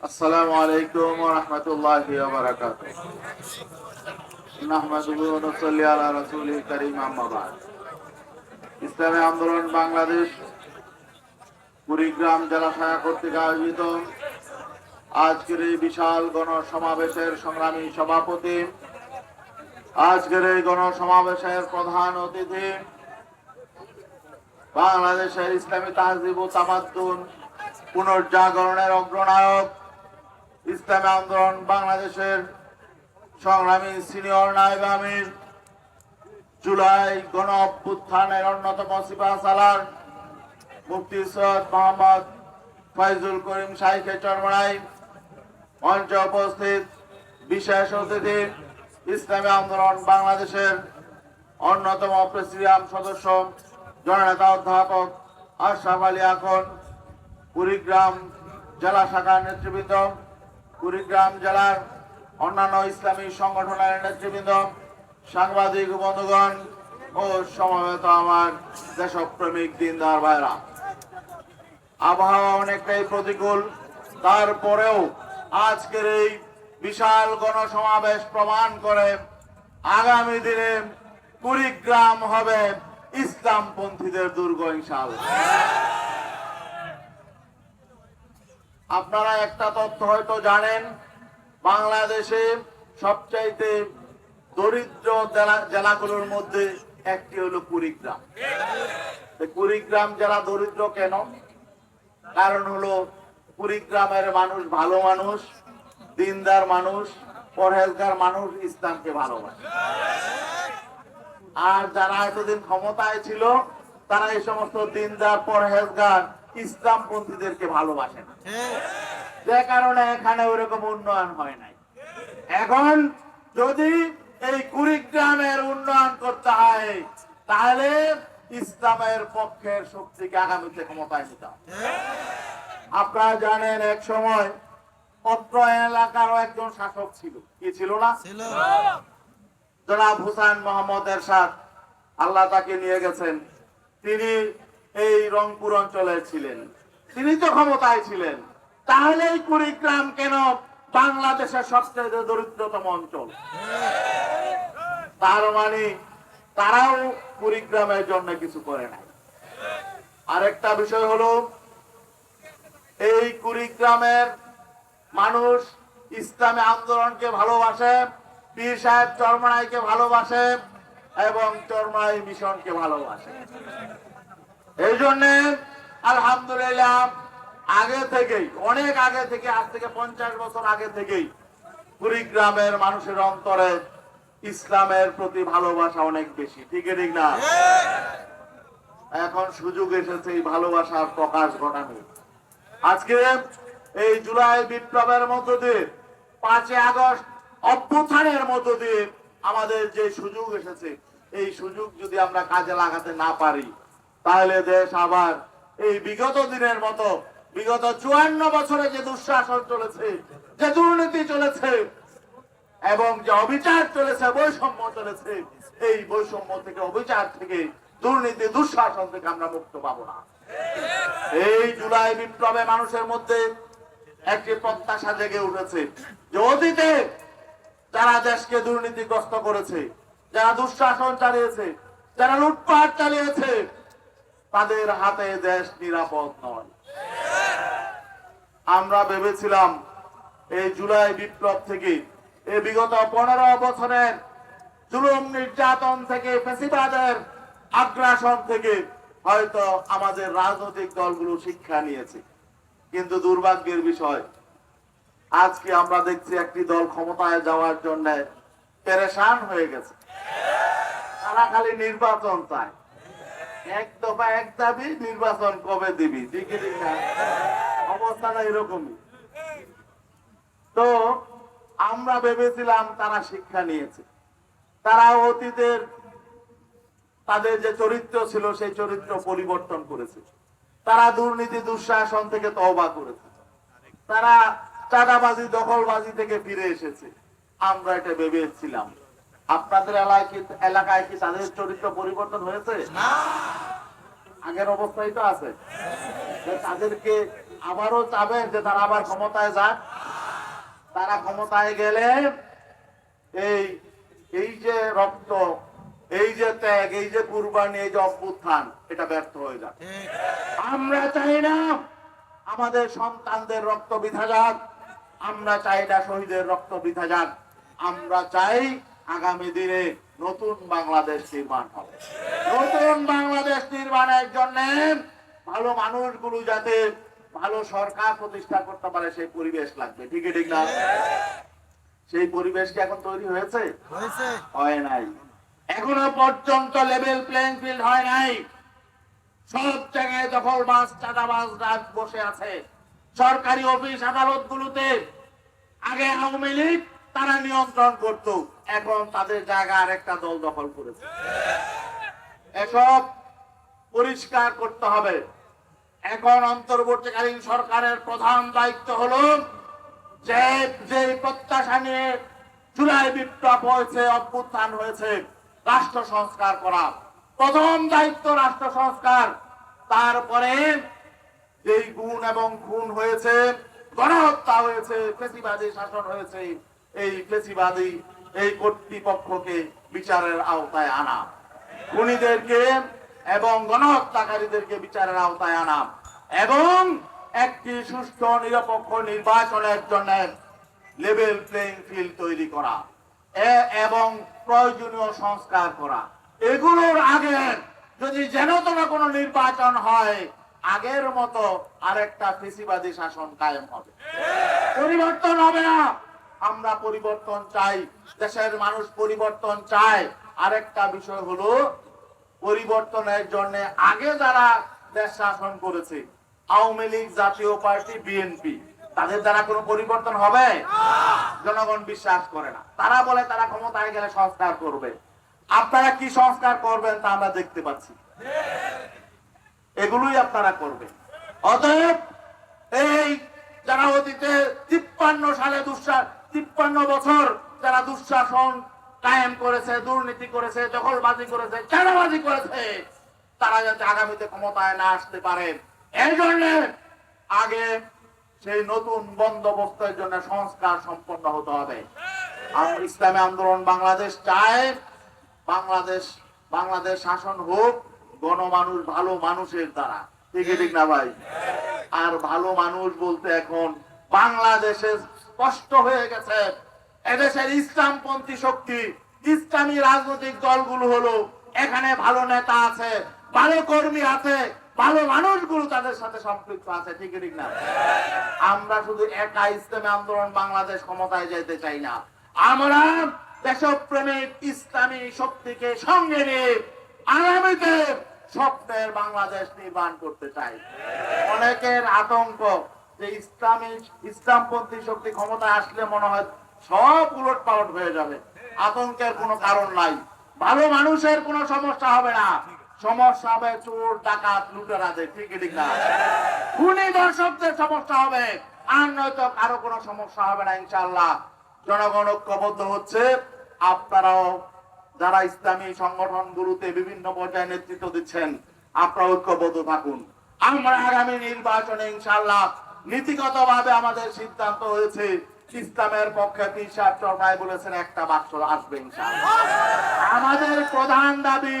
السلام عليكم ورحمة الله وبركاته نحمده ونصلي على رسوله الكريم أما بعد ইসলামী আন্দোলন বাংলাদেশ কুড়িগ্রাম জেলা শাখা কর্তৃক আয়োজিত আজকের এই বিশাল গণসমাবেশের সংগ্রামী সভাপতি আজকের এই গণসমাবেশের প্রধান অতিথি বাংলাদেশের ইসলামী তাহজিব ও তামাদ্দুন পুনর্জাগরণের অগ্রনায়ক ইসলামী আন্দোলন বাংলাদেশের সংগ্রামী সিনিয়র নায়েব আমির, জুলাই গণ অভ্যুত্থানের অন্যতম সিপা সালার মুফতি সৈয়দ মোহাম্মদ ফয়জুল করিম শাইখে চরমড়াই মঞ্চে উপস্থিত বিশেষ অতিথি, ইসলামী আন্দোলন বাংলাদেশের অন্যতম প্রেসিডিয়াম সদস্য, জননেতা অধ্যাপক আশরাফ আলী আকন, কুড়িগ্রাম জেলা শাখার নেতৃবৃন্দ কুড়িগ্রাম জেলার অন্যান্য ইসলামী সংগঠনের নেতৃবৃন্দ, সাংবাদিক, বন্ধুগণ ও সমবেত আমার দেশপ্রেমিক দিনদার ভাইরা। আবহাওয়া অনেকটাই প্রতিকূল। তারপরেও আজকের এই বিশাল গণসমাবেশ প্রমাণ করে আগামী দিনে কুড়িগ্রাম হবে ইসলামপন্থীদের দুর্গ ইনশাআল্লাহ। আপনারা একটা তথ্য হয়তো জানেন, বাংলাদেশে সবচাইতে দরিদ্র জেলা, জেলাগুলোর মধ্যে একটি হলো কুড়িগ্রাম। কুড়িগ্রাম জেলা দরিদ্র কেন? কারণ হলো কুড়িগ্রামের মানুষ ভালো মানুষ, দিনদার মানুষ, পরহেজগার মানুষ ইসলামকে ভালোবাসে। আর যারা এতদিন ক্ষমতায় ছিল, তারা এই সমস্ত দিনদার, পরহেজগার ইসলামপন্থীদেরকে ভালোবাসে না। যে কারণে এখানে ওরকম উন্নয়ন হয় নাই। এখন যদি এই কুড়িগ্রামের উন্নয়ন করতে হয় তাহলে ইসলামের পক্ষের শক্তিকে আগামীতে ক্ষমতায় নিতে হবে। আপনারা জানেন এক সময় অত্র এলাকারও একজন শাসক ছিল। কি ছিল না? জনাব হুসাইন মোহাম্মদ এরশাদ আল্লাহ তাকে নিয়ে গেছেন। তিনি এই রংপুর অঞ্চলে ছিলেন। তিনি তো ক্ষমতায় ছিলেন। তাহলে এই কুড়িগ্রাম কেন বাংলাদেশের সবচেয়ে দরিদ্রতম অঞ্চল? তার মানে তারাও কুড়িগ্রামের জন্য কিছু করে নাই। আরেকটা বিষয় হলো, এই কুড়িগ্রামের মানুষ ইসলামী আন্দোলনকে ভালোবাসে, পীর সাহেব চরমনাইকে ভালোবাসে এবং চরমনাই মিশনকে ভালোবাসে। এই জন্য আলহামদুলিল্লাহ আগে থেকেই, অনেক আগে থেকে, আজ থেকে পঞ্চাশ বছর আগে থেকেই কুড়িগ্রামের মানুষের অন্তরে ইসলামের প্রতি ভালোবাসা অনেক বেশি ঠিক ঠিক না? এখন সুযোগ এসেছে এই ভালোবাসার প্রকাশ ঘটানো আজকে এই জুলাই বিপ্লবের মধ্য দিয়ে, পাঁচই আগস্ট অভ্যুত্থানের মধ্য দিয়ে আমাদের যে সুযোগ এসেছে, এই সুযোগ যদি আমরা কাজে লাগাতে না পারি তাহলে দেশ আবার এই বিগত দিনের মতো, বিগত চুয়ান্ন বছরে যে দুঃশাসন চলেছে, যে দুর্নীতি চলেছে, এবং যে অবিচার চলেছে, বৈষম্য চলেছে, এই বৈষম্য থেকে, অবিচার থেকে, দুর্নীতি, দুঃশাসন থেকে আমরা মুক্ত পাবো না। এই জুলাই বিপ্লবে মানুষের মধ্যে একটি প্রত্যাশা জেগে উঠেছে যে অতীতে যারা দেশকে দুর্নীতিগ্রস্ত করেছে, যারা দুঃশাসন চালিয়েছে, যারা লুটপাট চালিয়েছে তাদের হাতে দেশ নিরাপদ নয়। আমরা ভেবেছিলাম এই জুলাই বিপ্লব থেকে এই বিগত পনেরো বছরের জুলুম নির্যাতন থেকে, ফেসিবাদের আগ্রাসন থেকে হয়তো আমাদের রাজনৈতিক দলগুলো শিক্ষা নিয়েছে। কিন্তু দুর্ভাগ্যের বিষয়, আজকে আমরা দেখছি একটি দল ক্ষমতায় যাওয়ার জন্য পেরেশান হয়ে গেছে। তারা খালি নির্বাচন চায়। এক দফা এক দাবি, নির্বাচন কবে দিবি? ঠিক না? অবস্থাটা এরকমই। তো আমরা ভেবেছিলাম তারা শিক্ষা নিয়েছে। তারা অতীতের তাদের যে চরিত্র ছিল, সেই চরিত্র পরিবর্তন করেছে। তারা দুর্নীতি, দুঃশাসন থেকে তওবা করেছে। তারা চাঁদাবাজি, দখলবাজি থেকে ফিরে এসেছে। আমরা এটা ভেবেছিলাম। আপনাদের এলাকায় কি এলাকায় কি তাদের চরিত্র পরিবর্তন হয়েছে? আগের অবস্থায় তো আছে। তাদেরকে আবারও চাবেন যে তারা আবার ক্ষমতায় যাক। তারা ক্ষমতায় গেলে এই এই যে রক্ত এই যে ত্যাগ এই যে কুরবানি এই যে অভ্যুত্থান এটা ব্যর্থ হয়ে যাক। আমরা চাই না আমাদের সন্তানদের রক্ত বিধা যাক। আমরা চাই না শহীদের রক্ত বৃথা যাক। আমরা চাই আগামী দিনে নতুন বাংলাদেশ নির্মাণ হবে। নতুন বাংলাদেশ নির্মাণের জন্য ভালো মানুষগুলো যাতে ভালো সরকার প্রতিষ্ঠা করতে পারে সেই পরিবেশ লাগবে। ঠিকই ঠিক না? সেই পরিবেশ কি এখন তৈরি হয়েছে? হয় নাই। এখনও পর্যন্ত লেভেল প্লেইং ফিল্ড হয় নাই। সব জায়গায় দখল মাছ চাঁদাবাজ রাজ বসে আছে। সরকারি অফিস আদালত গুলোতে আগে আওয়ামী লীগ তারা নিয়ন্ত্রণ করত। এখন তাদের জায়গা আরেকটা দল দখল করেছে। এসব পরিষ্কার করতে হবে। এখন অন্তর্বর্তীকালীন সরকারের প্রধান দায়িত্ব হলো যে যে প্রত্যাশা নিয়ে জুলাই বিপ্লব হয়েছে, অভ্যুত্থান হয়েছে, রাষ্ট্র সংস্কার করা। প্রথম দায়িত্ব রাষ্ট্র সংস্কার। তারপরে যেই গুণ এবং খুন হয়েছে, গণহত্যা হয়েছে, ফেসিবাদী শাসন হয়েছে, এই ফেসিবাদী এই কর্তৃপক্ষকে বিচারের আওতায় আনা। খুনিদেরকে এবং গণহত্যাকারীদেরকে বিচারের আওতায় আনা এবং একটি সুস্থ নিরপেক্ষ নির্বাচনের জন্য লেভেল প্লেইং ফিল্ড তৈরি করা এবং প্রয়োজনীয় সংস্কার করা। এগুলোর আগে যদি যেন তেন কোনো নির্বাচন হয়, আগের মতো আরেকটা ফেসিবাদী শাসন কায়েম হবে। পরিবর্তন হবে না। আমরা পরিবর্তন চাই, দেশের মানুষ পরিবর্তন চায়। আরেকটা বিষয় হলো, পরিবর্তনের জন্য আগে যারা দেশ শাসন করেছে, আওয়ামী লীগ জাতীয় পার্টি বিএনপি তাদের দ্বারা কোনো পরিবর্তন হবে? জনগণ বিশ্বাস করে না। তারা বলে তারা ক্ষমতায় গেলে সংস্কার করবে। আপনারা কি সংস্কার করবেন তা আমরা দেখতে পাচ্ছি। এগুলোই আপনারা করবেন। অতএব এই যারা অতীতে তিপ্পান্ন সালে দুঃশা তিপ্পান্ন বছর যারা দুঃশাসন কায়েম করেছে, দুর্নীতি করেছে, দখলবাজি করেছে, চাঁদাবাজি করেছে, তারা যাতে আগামীতে ক্ষমতায় না আসতে পারে। এই জন্য আগে সেই নতুন বন্দোবস্তের জন্য সংস্কার সম্পন্ন হতে হবে। ইসলামী আন্দোলন বাংলাদেশ চায়, বাংলাদেশ বাংলাদেশ শাসন হোক, গণমানুষ ভালো মানুষের দ্বারা। ঠিক ঠিক না ভাই? আর ভালো মানুষ বলতে এখন বাংলাদেশে স্পষ্ট হয়ে গেছে। এদেশের ইসলামপন্থী শক্তি, ইসলামী রাজনৈতিক দলগুলো হলো এখানে ভালো নেতা আছে, ভালো কর্মী আছে, ভালো মানুষগুলো তাদের সাথে সম্পৃক্ত আছে, ঠিক ঠিক না? আমরা শুধু একা ইসলামী আন্দোলন বাংলাদেশ ক্ষমতায় যেতে চাই না। আমরা দেশপ্রেমিক ইসলামী শক্তিকে সঙ্গে নিয়ে আগামীতে স্বপ্নের বাংলাদেশ নির্মাণ করতে চাই। অনেকের আতঙ্ক যে ইসলামী, ইসলামপন্থী শক্তি ক্ষমতায় আসলে মনে হয় সব উলট পালট হয়ে যাবে। আতঙ্কের কোনো কারণ নাই। ভালো মানুষের কোনো সমস্যা হবে না। সমস্যা হবে চোর, ডাকাত লুটেরাদের ঠিক খুনি দর্শকদের সমস্যা হবে। আর নয়তো কারও কোনো সমস্যা হবে না ইনশাল্লাহ জনগণ ঐক্যবদ্ধ হচ্ছে। আপনারাও যারা ইসলামী সংগঠনগুলোতে বিভিন্ন পর্যায়ে নেতৃত্ব দিচ্ছেন, আপনারা ঐক্যবদ্ধ থাকুন। আমরা আগামী নির্বাচনে ইনশাল্লাহ নীতিগত ভাবে আমাদের সিদ্ধান্ত হয়েছে, ইসলামের পক্ষে পীর সাহেব চরমায় বলেছেন, একটা বাক্স আসবে আমাদের প্রধান দাবি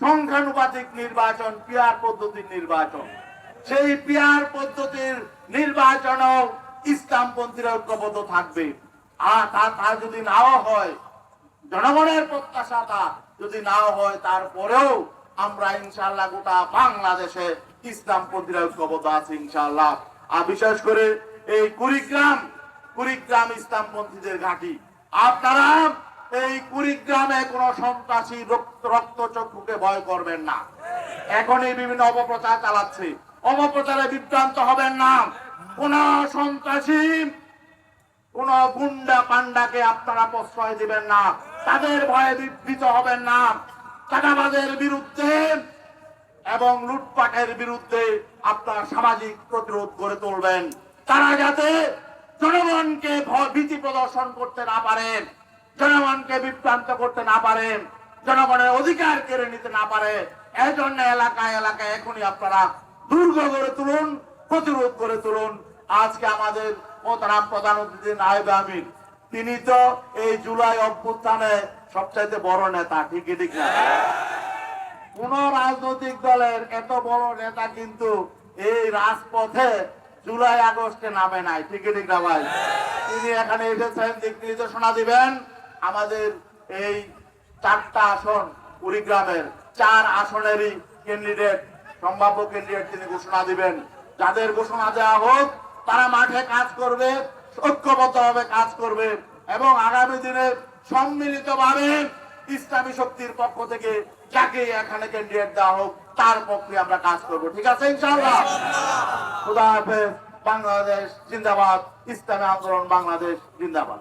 সংখ্যানুপাতিক নির্বাচন, পিয়ার পদ্ধতির নির্বাচন। সেই পিয়ার পদ্ধতির নির্বাচনও ইসলামপন্থীরা ঐক্যবদ্ধ থাকবে। আর তা তা যদি নাও হয়, জনগণের প্রত্যাশা তা যদি নাও হয়, তারপরেও আমরা ইনশাল্লাহ গোটা বাংলাদেশে ইসলামপন্থীরা ঐক্যবদ্ধ আছে ইনশাল্লাহ আর বিশেষ করে এই কুড়িগ্রাম কুড়িগ্রাম ইসলামপন্থীদের ঘাঁটি। আপনারা এই কুড়িগ্রামে কোন সন্ত্রাসী রক্ত, রক্তচক্ষুকে ভয় করবেন না। এখনই বিভিন্ন অপপ্রচার চালাচ্ছে। অপপ্রচারে বিভ্রান্ত হবেন না। কোন সন্ত্রাসী, কোন গুন্ডা পান্ডাকে আপনারা প্রশ্রয় দিবেন না। তাদের ভয়ে বিভীত হবেন না। চাঁদাবাজের বিরুদ্ধে এবং লুটপাটের বিরুদ্ধে আপনার সামাজিক প্রতিরোধ গড়ে তুলবেন। তারা যাতে জনগণকে ভীতি প্রদর্শন করতে না পারেন, জনগণকে বিভ্রান্ত করতে না পারেন, জনগণের অধিকার কেড়ে নিতে না পারে এই জন্য এলাকায় এলাকায় এখনই আপনারা দুর্গ গড়ে তুলুন, প্রতিরোধ করে তুলুন। আজকে আমাদের মোতারাম প্রধান অতিথি নায়েব আমির তিনি তো এই জুলাই অভ্যুত্থানে সবচাইতে বড় নেতা, ঠিকই ঠিক না? কোন রাজনৈতিক দলের এত বড় নেতা কিন্তু এই রাজপথে জুলাই আগস্টে নামে নাই। না ভাই? তিনি এখানে এসেছেন, দিক নির্দেশনা দিবেন। আমাদের এই চারটা আসন কুড়িগ্রামের, চার আসনেরই ক্যান্ডিডেট সম্ভাব্য ক্যান্ডিডেট তিনি ঘোষণা দিবেন। যাদের ঘোষণা দেওয়া হোক, তারা মাঠে কাজ করবে, ঐক্যবদ্ধভাবে কাজ করবে এবং আগামী দিনে সম্মিলিতভাবে ইসলামী শক্তির পক্ষ থেকে যাকে এখানে ক্যান্ডিডেট দেওয়া হোক, তার পক্ষে আমরা কাজ করব। ঠিক আছে, ইনশাআল্লাহ? খুদা হাফেজ, বাংলাদেশ জিন্দাবাদ, ইসলামী আন্দোলন, বাংলাদেশ জিন্দাবাদ।